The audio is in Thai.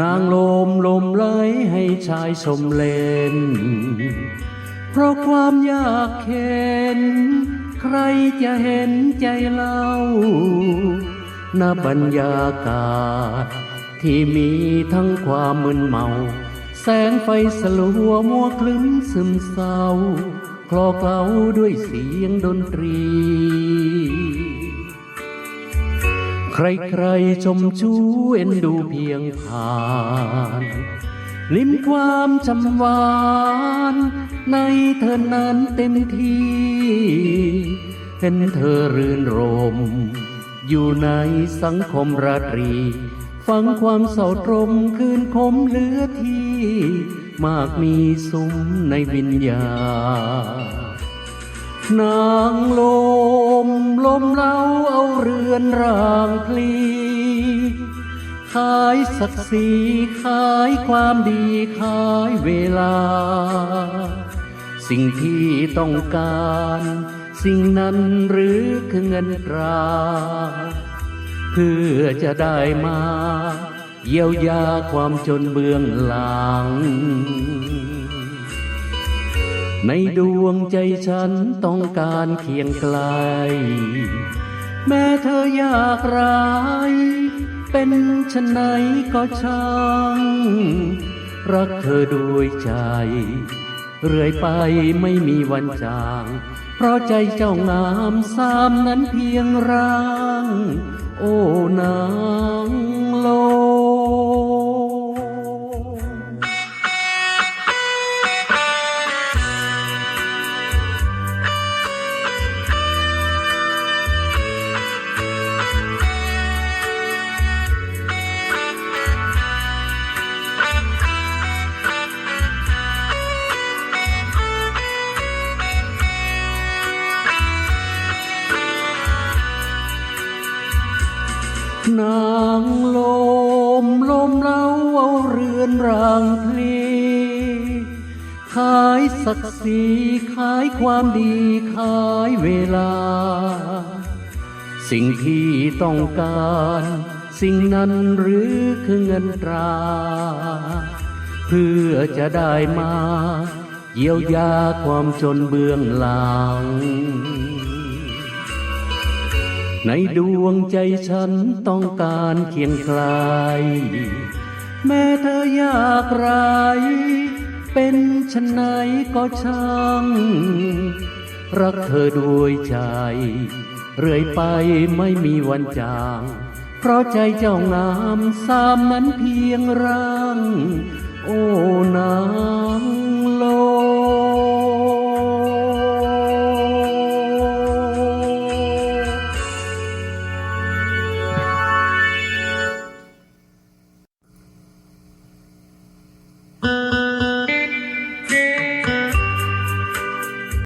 นางลมลมเลยให้ชายชมเล่นเพราะความยากเข็น ใครจะเห็นใจเล่าณบรรยากาศ ที่มีทั้งความมึนเมา แสงไฟสลัวมัวคลึ้มซึมเศร้า คลอเคล้าด้วยเสียงดนตรี ใครๆชมชูเอ็นดูเพียงผ่าน ลิ้มความจำหวาน ในเธอนั้นเต็มที่ เห็นเธอรื่นรม อยู่ในสังคมราตรี ฟังความเศร้าตรมคืนคมเหลือที่ มากมีสุมในวิญญาณนางโล มลมเล่าเอาเรือนร่างพลีขายศักดิ์ศรีขายความดีขายเวลา สิ่งที่ต้องการ สิ่งนั้นหรือคือเงินตรา เพื่อจะได้มา เยียวยาความจนเบื้องหลัง ในดวงใจฉันต้องการเคียงไกล แม้เธอยากไราย เป็นชนไหนก็ช่าง รักเธอด้วยใจ เรื่อยไปไม่มีวันจาง เพราะใจเจ้างามสามนั้นเพียงร่าง โอ้นางโล นางลมลมเล่าเอาเรือนรางพลีขายศักดิ์ศรีขายความดีขายเวลา สิ่งที่ต้องการ สิ่งนั้นหรือคือเงินตรา เพื่อจะได้มา เยียวยาความจนเบื้องหลัง ในดวงใจฉันต้องการเคียงไกลแม้เธอยากไร เป็นชนไหนก็ช่าง รักเธอด้วยใจ เรื่อยไปไม่มีวันจาง เพราะใจเจ้างามสามนั้นเพียงร่าง